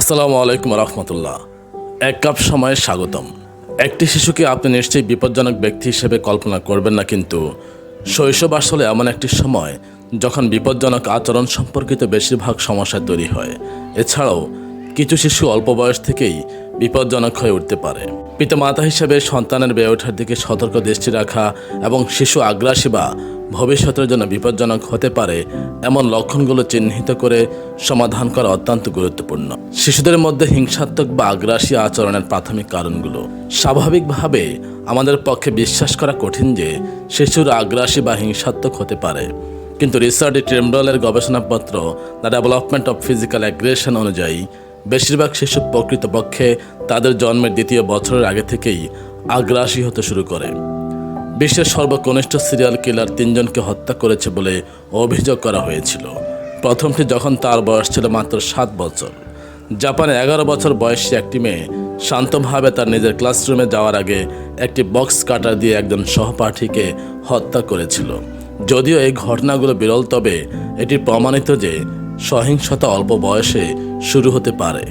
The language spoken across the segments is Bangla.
আসসালামু আলাইকুম রহমতুল্লাহ। এক কাপ সময়ে স্বাগতম। একটি শিশুকে আপনি নিশ্চয়ই বিপজ্জনক ব্যক্তি হিসেবে কল্পনা করবেন না, কিন্তু শৈশব আসলে এমন একটি সময় যখন বিপজ্জনক আচরণ সম্পর্কিত বেশিরভাগ সমস্যা তৈরি হয়। এছাড়াও কিছু শিশু অল্প বয়স থেকেই বিপজ্জনক হয়ে উঠতে পারে। পিতামাতা হিসেবে সন্তানের বেড়ে ওঠার দিকে সতর্ক দৃষ্টি রাখা এবং শিশু আগ্রাসী বা ভবিষ্যতের জন্য বিপজ্জনক হতে পারে এমন লক্ষণগুলো চিহ্নিত করে সমাধান করা অত্যন্ত গুরুত্বপূর্ণ। শিশুদের মধ্যে হিংসাত্মক বা আগ্রাসী আচরণের প্রাথমিক কারণগুলো। স্বাভাবিকভাবে আমাদের পক্ষে বিশ্বাস করা কঠিন যে শিশুরা আগ্রাসী বা হিংসাত্মক হতে পারে। কিন্তু রিসার্ড ট্রেমডলের গবেষণাপত্র the development of physical aggression অনুযায়ী বেশিরভাগ শিশু প্রকৃতপক্ষে তাদের জন্মের দ্বিতীয় বছরের আগে থেকেই আগ্রাসী হতে শুরু করে। বিশ্বের সর্বকনিষ্ঠ সিরিয়াল কিলার তিনজনকে হত্যা করেছে বলে অভিযোগ করা হয়েছিল। প্রথমটি যখন তার বয়স ছিল মাত্র সাত বছর। জাপানে এগারো বছর বয়সী একটি মেয়ে শান্তভাবে তার নিজের ক্লাসরুমে যাওয়ার আগে একটি বক্স কাটার দিয়ে একজন সহপাঠীকে হত্যা করেছিল। যদিও এই ঘটনাগুলো বিরল, তবে এটি প্রমাণিত যে সহিংসতা অল্প বয়সে শুরু হতে পারে।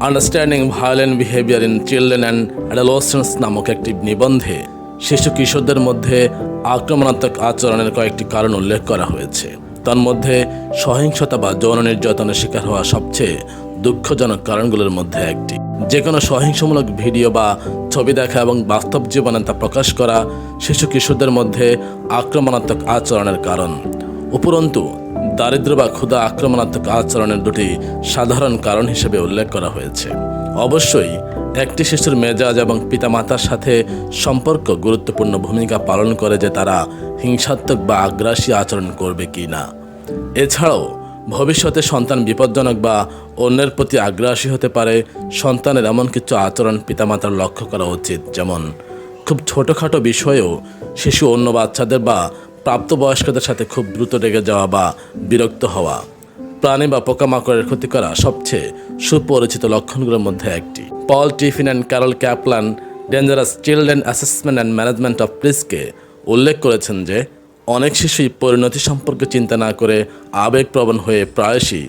Understanding violent behaviour in children and adolescence নামক একটি নিবন্ধে শিশু কিশোরদের মধ্যে আক্রমণাত্মক আচরণের কয়েকটি কারণ উল্লেখ করা হয়েছে। তন্মধ্যে সহিংসতা বা যৌন নির্যাতনের শিকার হওয়া সবচেয়ে দুঃখজনক কারণগুলোর মধ্যে একটি। যে কোনো সহিংসমূলক ভিডিও বা ছবি দেখা এবং বাস্তব জীবনে তা প্রকাশ করা শিশু কিশোরদের মধ্যে আক্রমণাত্মক আচরণের কারণ। উপরন্তু দারিদ্র বা ক্ষুধা আক্রমণাত্মক আচরণের দুটি সাধারণ কারণ হিসেবে উল্লেখ করা হয়েছে। অবশ্যই, একটি শিশুর মেজাজ এবং পিতামাতার সাথে সম্পর্ক গুরুত্বপূর্ণ ভূমিকা পালন করে যে তারা হিংসাত্মক বা আগ্রাসী আচরণ করবে কি না। এছাড়াও, ভবিষ্যতে সন্তান বিপজ্জনক বা অন্যের প্রতি আগ্রাসী হতে পারে, সন্তানের এমন কিছু আচরণ পিতামাতার লক্ষ্য করা উচিত, যেমন খুব ছোটোখাটো বিষয়েও শিশু অন্য বাচ্চাদের বা প্রাপ্তবয়স্কদের সাথে খুব দ্রুত রেগে যাওয়া বা বিরক্ত হওয়া, প্রাণী বা পোকামাকড়ের ক্ষতি করা সবচেয়ে সুপরিচিত লক্ষণগুলোর মধ্যে একটি। Paul Tiffin and Carol Kaplan dangerous children assessment and management of প্রিসকে উল্লেখ করেছেন যে, অনেক শিশুই পরিণতি সম্পর্কে চিন্তা না করে আবেগপ্রবণ হয়ে প্রায়শই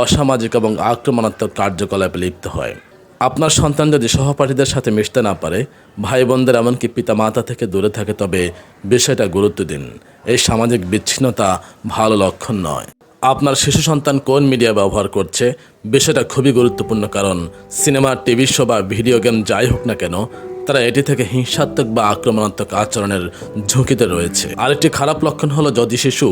অসামাজিক এবং আক্রমণাত্মক কার্যকলাপে লিপ্ত হয়। আপনার সন্তান যদি সহপাঠীদের সাথে মিশতে না পারে ভাই বোনদের এমনকি পিতা মাতা থেকে দূরে থাকে, তবে বিষয়টা গুরুত্ব দিন। এই সামাজিক বিচ্ছিন্নতা ভালো লক্ষণ নয়। আপনার শিশু সন্তান কোন মিডিয়া ব্যবহার করছে? বিষয়টা খুবই গুরুত্বপূর্ণ কারণ সিনেমা, টিভি শো বা ভিডিও গেম যাই হোক না কেন, তারা এটি থেকে হিংসাত্মক বা আক্রমণাত্মক আচরণের ঝুঁকিতে রয়েছে। আরেকটি খারাপ লক্ষণ হলো যদি শিশু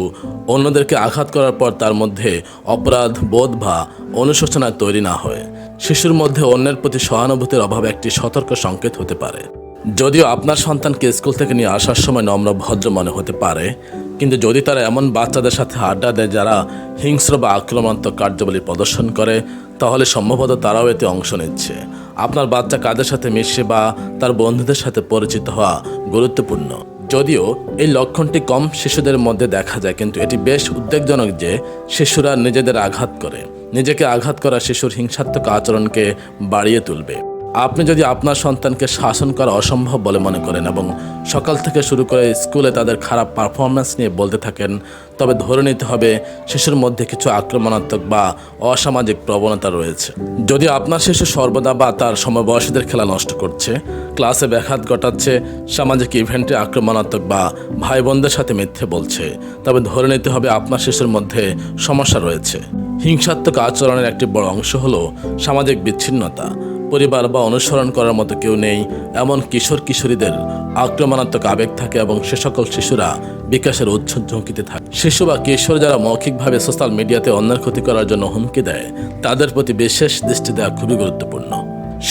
অন্যদেরকে আঘাত করার পর তার মধ্যে অপরাধ, বোধ বা অনুশোচনা তৈরি না হয়। শিশুর মধ্যে অন্যের প্রতি সহানুভূতির অভাব একটি সতর্ক সংকেত হতে পারে। যদিও আপনার সন্তানকে স্কুল থেকে নিয়ে আসার সময় নম্র ভদ্র মনে হতে পারে, কিন্তু যদি তারা এমন বাচ্চাদের সাথে আড্ডা দেয় যারা হিংস্র বা আক্রমণাত্মক কার্যাবলী প্রদর্শন করে, তাহলে সম্ভবত তারাও এতে অংশ নিচ্ছে। আপনার বাচ্চা কাদের সাথে মিশে বা তার বন্ধুদের সাথে পরিচিত হওয়া গুরুত্বপূর্ণ। যদিও এই লক্ষণটি কম শিশুদের মধ্যে দেখা যায়, কিন্তু এটি বেশ উদ্বেগজনক যে শিশুরা নিজেদের আঘাত করে। নিজেকে আঘাত করা শিশুর হিংসাত্মক আচরণকে বাড়িয়ে তুলবে। আপনি যদি আপনার সন্তানকে শাসন করা অসম্ভব বলে মনে করেন এবং সকাল থেকে শুরু করে স্কুলে তাদের খারাপ পারফরমেন্স নিয়ে বলতে থাকেন, তবে ধরে নিতে হবে শিশুর মধ্যে কিছু আক্রমণাত্মক বা অসামাজিক প্রবণতা রয়েছে। যদি আপনার শিশু সর্বদা বা তার সমবয়সীদের খেলা নষ্ট করছে, ক্লাসে ব্যাঘাত ঘটাচ্ছে, সামাজিক ইভেন্টে আক্রমণাত্মক বা ভাই বোনদের সাথে মিথ্যে বলছে, তবে ধরে নিতে হবে আপনার শিশুর মধ্যে সমস্যা রয়েছে। হিংসাত্মক আচরণের একটি বড় অংশ হলো সামাজিক বিচ্ছিন্নতা। পরিবার বা অনুসরণ করার মতো কেউ নেই, এমন কিশোর কিশোরীদের আক্রমণাত্মক আবেগ থাকে এবং সে সকল শিশুরা বিকাশের উচ্চ ঝুঁকিতে থাকে। শিশু বা কিশোর যারা মৌখিকভাবে সোশ্যাল মিডিয়াতে অন্যের ক্ষতি করার জন্য হুমকি দেয়, তাদের প্রতি বিশেষ দৃষ্টি দেওয়া খুবই গুরুত্বপূর্ণ।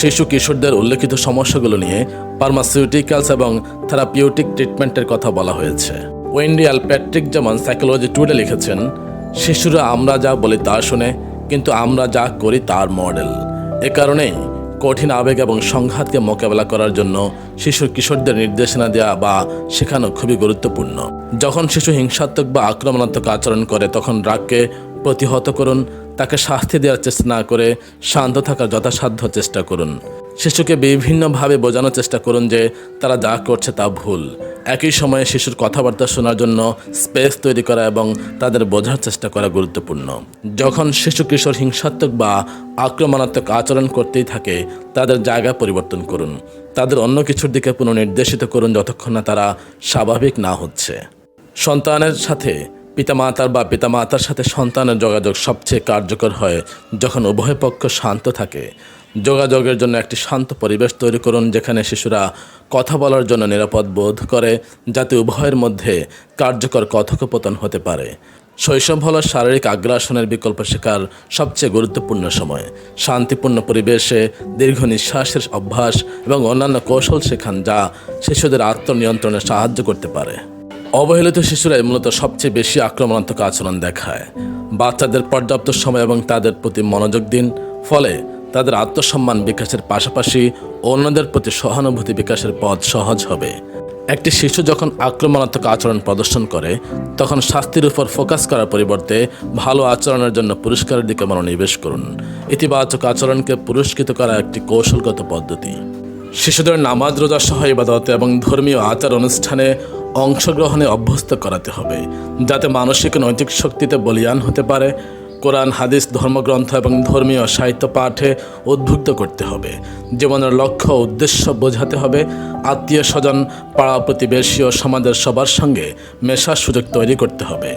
শিশু কিশোরদের উল্লেখিত সমস্যাগুলো নিয়ে ফার্মাসিউটিক্যালস এবং থেরাপিউটিক ট্রিটমেন্টের কথা বলা হয়েছে। ওয়েন্ডি অ্যাল প্যাট্রিক যেমন সাইকোলজি টুডে লিখেছেন, শিশুরা আমরা যা বলি তা শুনে, কিন্তু আমরা যা করি তার মডেল। এ কারণেই কঠিন আবেগ এবং সংঘাতকে মোকাবেলা করার জন্য শিশু কিশোরদের নির্দেশনা দেওয়া বা শেখানো খুবই গুরুত্বপূর্ণ। যখন শিশু হিংসাত্মক বা আক্রমণাত্মক আচরণ করে, তখন রাগকে প্রতিহত করুন, তাকে শাস্তি দেওয়ার চেষ্টা না করে শান্ত থাকার যথাসাধ্য চেষ্টা করুন। শিশুকে বিভিন্নভাবে বোঝানোর চেষ্টা করুন যে তারা যা করছে তা ভুল। একই সময়ে শিশুর কথাবার্তা শোনার জন্য স্পেস তৈরি করা এবং তাদের বোঝার চেষ্টা করা গুরুত্বপূর্ণ। যখন শিশু কিশোর হিংসাত্মক বা আক্রমণাত্মক আচরণ করতেই থাকে, তাদের জায়গা পরিবর্তন করুন। তাদের অন্য কিছুর দিকে পুনর্নির্দেশিত করুন যতক্ষণ না তারা স্বাভাবিক না হচ্ছে। সন্তানের সাথে পিতামাতার বা পিতামাতার সাথে সন্তানের যোগাযোগ সবচেয়ে কার্যকর হয় যখন উভয় পক্ষ শান্ত থাকে। যোগাযোগের জন্য একটি শান্ত পরিবেশ তৈরি করুন, যেখানে শিশুরা কথা বলার জন্য নিরাপদ বোধ করে, যাতে উভয়ের মধ্যে কার্যকর কথোপকথন হতে পারে। শৈশব হল শারীরিক আগ্রাসনের বিকল্প শেখার সবচেয়ে গুরুত্বপূর্ণ সময়। শান্তিপূর্ণ পরিবেশে দীর্ঘ নিঃশ্বাসের অভ্যাস এবং অন্যান্য কৌশল শেখান, যা শিশুদের আত্মনিয়ন্ত্রণে সাহায্য করতে পারে। অবহেলিত শিশুরাই মূলত সবচেয়ে বেশি আক্রমণাত্মক আচরণ দেখায়। বাচ্চাদের পর্যাপ্ত সময় এবং তাদের প্রতি মনোযোগ দিন, ফলে তাদের আত্মসম্মান বিকাশের পাশাপাশি অন্যদের প্রতি সহানুভূতি বিকাশের পথ সহজ হবে। একটি শিশু যখন আক্রমণাত্মক আচরণ প্রদর্শন করে, তখন শাস্তির উপর ফোকাস করার পরিবর্তে ভালো আচরণের জন্য পুরস্কারের দিকে মনোনিবেশ করুন। ইতিবাচক আচরণকে পুরস্কৃত করা একটি কৌশলগত পদ্ধতি। শিশুদের নামাজ, রোজা সহ ইবাদত এবং ধর্মীয় আচার অনুষ্ঠানে অংশগ্রহণে অভ্যস্ত করাতে হবে, যাতে মানসিক নৈতিক শক্তিতে বলিয়ান হতে পারে কোরআন, হাদিস, ধর্মগ্রন্থ এবং ধর্মীয় সাহিত্য পাঠে উদ্বুদ্ধ করতে হবে। জীবনের লক্ষ্য উদ্দেশ্য বোঝাতে হবে। আত্মীয় স্বজন, পাড়া প্রতিবেশী ও সমাজের সবার সঙ্গে মেশার সুযোগ তৈরি করতে হবে।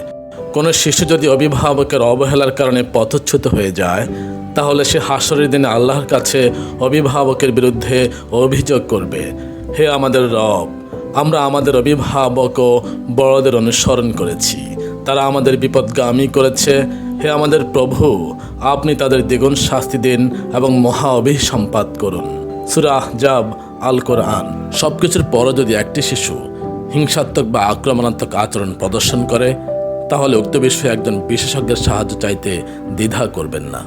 কোনো শিশু যদি অভিভাবকের অবহেলার কারণে পথচ্যুত হয়ে যায়, তাহলে সে হাসরের দিনে আল্লাহর কাছে অভিভাবকের বিরুদ্ধে অভিযোগ করবে, হে আমাদের রব, আমরা আমাদের অভিভাবক ও বড়দের অনুসরণ করেছি। তারা আমাদের বিপদগামী করেছে। হে আমাদের প্রভু, আপনি তাদের দ্বিগুণ শাস্তি দিন এবং মহা অভিসম্পাত করুন। সুরাহ জাব আল কোরআন সব কিছুর পরও যদি একটি শিশু হিংসাত্মক বা আক্রমণাত্মক আচরণ প্রদর্শন করে, তাহলে উক্ত বিষয়ে একজন বিশেষজ্ঞের সাহায্য চাইতে দ্বিধা করবেন না।